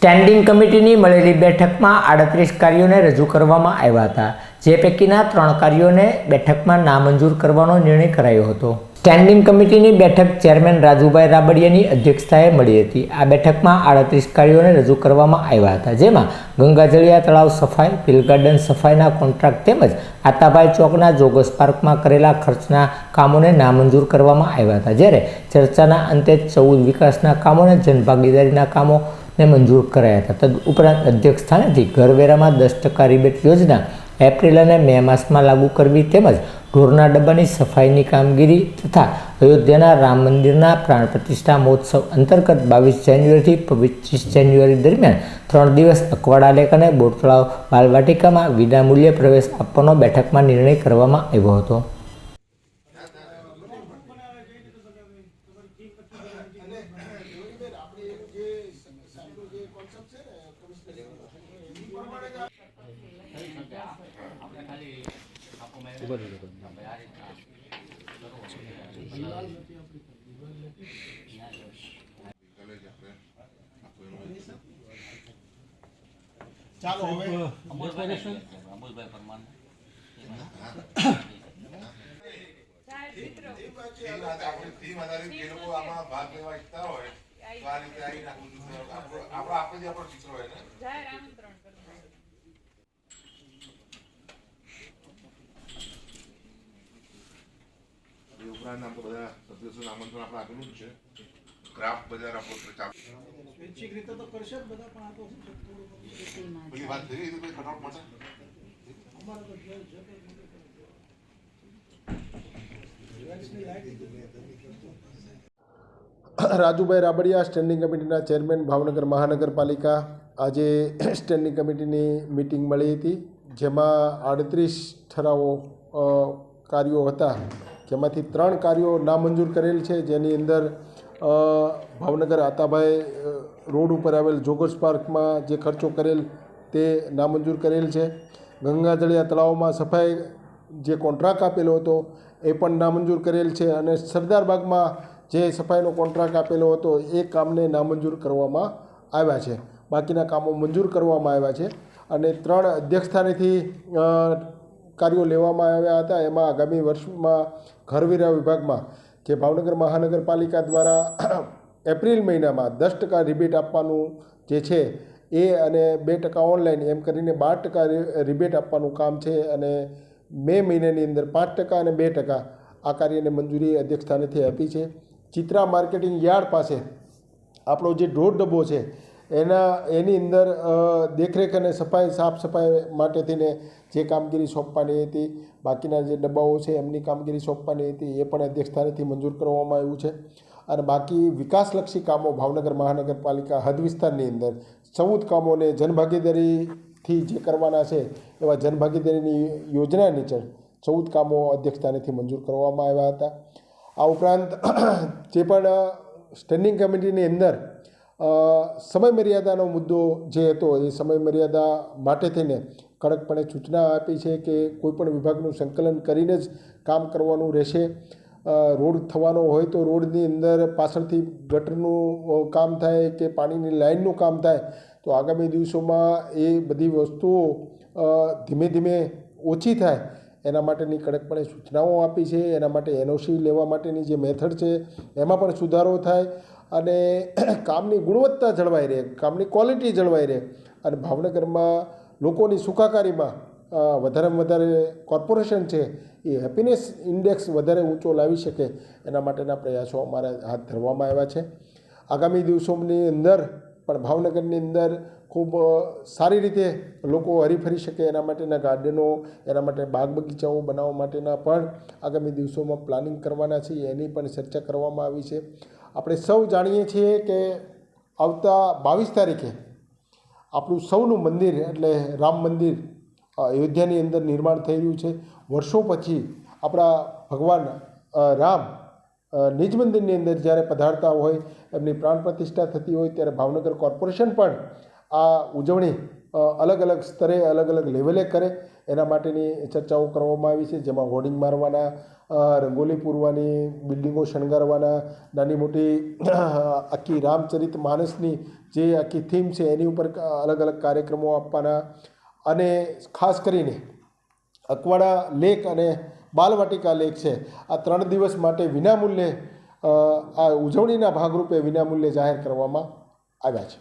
Standing કમિટીની મળેલી બેઠકમાં આડત્રીસ કાર્યોને રજૂ કરવામાં આવ્યા હતા, જે પૈકીના ત્રણ કાર્યોને બેઠકમાં નામંજૂર કરવાનો નિર્ણય કરાયો હતો. સ્ટેન્ડિંગ કમિટીની બેઠક ચેરમેન રાજુભાઈ રાબડિયાની અધ્યક્ષતાએ મળી હતી. આ બેઠકમાં આડત્રીસ કાર્યોને રજૂ કરવામાં આવ્યા હતા, જેમાં ગંગાજળિયા તળાવ સફાઈ પિલ ગાર્ડન સફાઈના કોન્ટ્રાક્ટ તેમજ આતાભાઈ ચોકના જોગસ પાર્કમાં કરેલા ખર્ચના કામોને નામંજૂર કરવામાં આવ્યા હતા. જ્યારે ચર્ચાના અંતે ચૌદ વિકાસના કામોને જનભાગીદારીના કામો ને મંજૂર કરાયા હતા તદ ઉપરાંત અધ્યક્ષ સ્થાનેથી ઘરવેરામાં દસ ટકા રિબેટ યોજના એપ્રિલ અને મે માસમાં લાગુ કરવી તેમજ ઢોરના ડબ્બાની સફાઈની કામગીરી તથા અયોધ્યાના રામ મંદિરના પ્રાણ પ્રતિષ્ઠા મહોત્સવ અંતર્ગત બાવીસ જાન્યુઆરીથી પચીસ જાન્યુઆરી દરમિયાન ત્રણ દિવસ અકવાડા લેક અને બોટ બાલવાટિકામાં વિનામૂલ્યે પ્રવેશ આપવાનો બેઠકમાં નિર્ણય કરવામાં આવ્યો હતો ચાલો હવે થીમ આપણી ટીમ આધારિત જે લોકો આમાં ભાગ લેવા ઈચ્છતા હોય. ઉપરાંત આપણે બધા સદસ્યોને આમંત્રણ આપણે આપેલું જ છે ક્રાફ્ટ બજાર આપણો ચાલુ સ્વૈચ્છિક રીતે તો કરશે જ બધા પણ આ તો પેલી વાત થઈ ગઈ કોઈ કટઆઉટ માટે અમારે તો જે છે તે રિવાઇઝની લાગી. રાજુભાઈ રાબડિયા સ્ટેન્ડિંગ કમિટીના ચેરમેન ભાવનગર મહાનગરપાલિકા આજે સ્ટેન્ડિંગ કમિટીની મિટિંગ મળી હતી, જેમાં આડત્રીસ ઠરાવો કાર્યો હતા. જેમાંથી ત્રણ કાર્યો નામંજૂર કરેલ છે. જેની અંદર ભાવનગર આતાભાઈ રોડ ઉપર આવેલ જોગર્સ પાર્કમાં જે ખર્ચો કરેલ તે નામંજૂર કરેલ છે. ગંગાજળિયા તળાવમાં સફાઈ જે કોન્ટ્રાક્ટ આપેલો હતો, એ પણ નામંજૂર કરેલ છે. અને સરદાર બાગમાં જે સફાઈનો કોન્ટ્રાક્ટ આપેલો હતો એ કામને નામંજૂર કરવામાં આવ્યા છે. બાકીના કામો મંજૂર કરવામાં આવ્યા છે અને ત્રણ અધ્યક્ષસ્થાનેથી કાર્યો લેવામાં આવ્યા હતા. એમાં આગામી વર્ષમાં ઘરવેરા વિભાગમાં, જે ભાવનગર મહાનગરપાલિકા દ્વારા એપ્રિલ મહિનામાં દસ ટકા રિબેટ આપવાનું જે છે એ અને બે ટકા ઓનલાઈન, એમ કરીને બાર ટકા રિબેટ આપવાનું કામ છે અને મે મહિનાની અંદર પાંચ ટકા અને બે ટકા આ કાર્યને મંજૂરી અધ્યક્ષસ્થાનેથી આપી છે. ચિત્રા માર્કેટિંગ યાર્ડ પાસે આપણો જે ઢોર ડબ્બો છે, એના, એની અંદર દેખરેખ અને સફાઈ, સાફ સફાઈ માટે થઈને જે કામગીરી સોંપવાની હતી, બાકીના જે ડબ્બાઓ છે એમની કામગીરી સોંપવાની હતી, એ પણ અધ્યક્ષસ્થાનેથી મંજૂર કરવામાં આવ્યું છે. અને બાકી વિકાસલક્ષી કામો ભાવનગર મહાનગરપાલિકા હદ વિસ્તારની અંદર, ચૌદ કામોને જનભાગીદારીથી જે કરવાના છે, એવા જનભાગીદારીની યોજના નીચે ચૌદ કામો અધ્યક્ષસ્થાનેથી મંજૂર કરવામાં આવ્યા હતા. આ ઉપરાંત જે પણ સ્ટેન્ડિંગ કમિટીની અંદર સમયમર્યાદાનો સમય મર્યાદાનો મુદ્દો જે હતો, એ સમય મર્યાદા માટે થઈને કડકપણે સૂચના આપી છે કે કોઈપણ વિભાગનું સંકલન કરીને જ કામ કરવાનું રહેશે. રોડ થવાનો હોય તો રોડની અંદર પાછળથી ગટરનું કામ થાય કે પાણીની લાઇનનું કામ થાય, તો આગામી દિવસોમાં એ બધી વસ્તુઓ ધીમે ધીમે ઓછી થાય. એના માટેની કડકપણે સૂચનાઓ આપી છે, એના માટે એનઓસી લેવા માટેની જે મેથડ છે, એમાં પણ સુધારો થાય અને કામની ગુણવત્તા જળવાઈ રહે, કામની ક્વોલિટી જળવાઈ રહે અને ભાવનગરમાં લોકોની સુખાકારીમાં વધારેમાં વધારે કોર્પોરેશન છે, એ હેપીનેસ ઇન્ડેક્સ વધારે ઊંચો લાવી શકે એના માટેના પ્રયાસો અમારા હાથ ધરવામાં આવ્યા છે. આગામી દિવસોની અંદર પણ ભાવનગરની અંદર ખૂબ સારી રીતે લોકો હરીફરી શકે એના માટેના ગાર્ડનો, એના માટે બાગ બગીચાઓ બનાવવા માટેના પણ આગામી દિવસોમાં પ્લાનિંગ કરવાના છે, એની પણ ચર્ચા કરવામાં આવી છે. આપણે સૌ જાણીએ છીએ કે આવતા બાવીસ તારીખે આપણું સૌનું મંદિર એટલે રામ મંદિર અયોધ્યાની અંદર નિર્માણ થઈ રહ્યું છે. વર્ષો પછી આપણા ભગવાન રામ નિજ મંદિરની અંદર જ્યારે પધારતા હોય, એમની પ્રાણ પ્રતિષ્ઠા થતી હોય ત્યારે ભાવનગર કોર્પોરેશન પણ આ ઉજવણી અલગ અલગ સ્તરે, અલગ અલગ લેવલે કરે. એના માટેની ચર્ચાઓ કરવામાં આવી છે, જેમાં હોર્ડિંગ મારવાના રંગોલી પૂરવાની, બિલ્ડિંગો શણગારવાના, નાની મોટી આખી રામચરિત માનસની જે આખી થીમ છે એની ઉપર અલગ અલગ કાર્યક્રમો આપવાના અને ખાસ કરીને અકવાડા લેક અને બાલવાટિકા લેક છે. આ ત્રણ દિવસ માટે વિનામૂલ્યે આ ઉજવણીના ભાગરૂપે વિનામૂલ્યે જાહેર કરવામાં આવ્યા છે.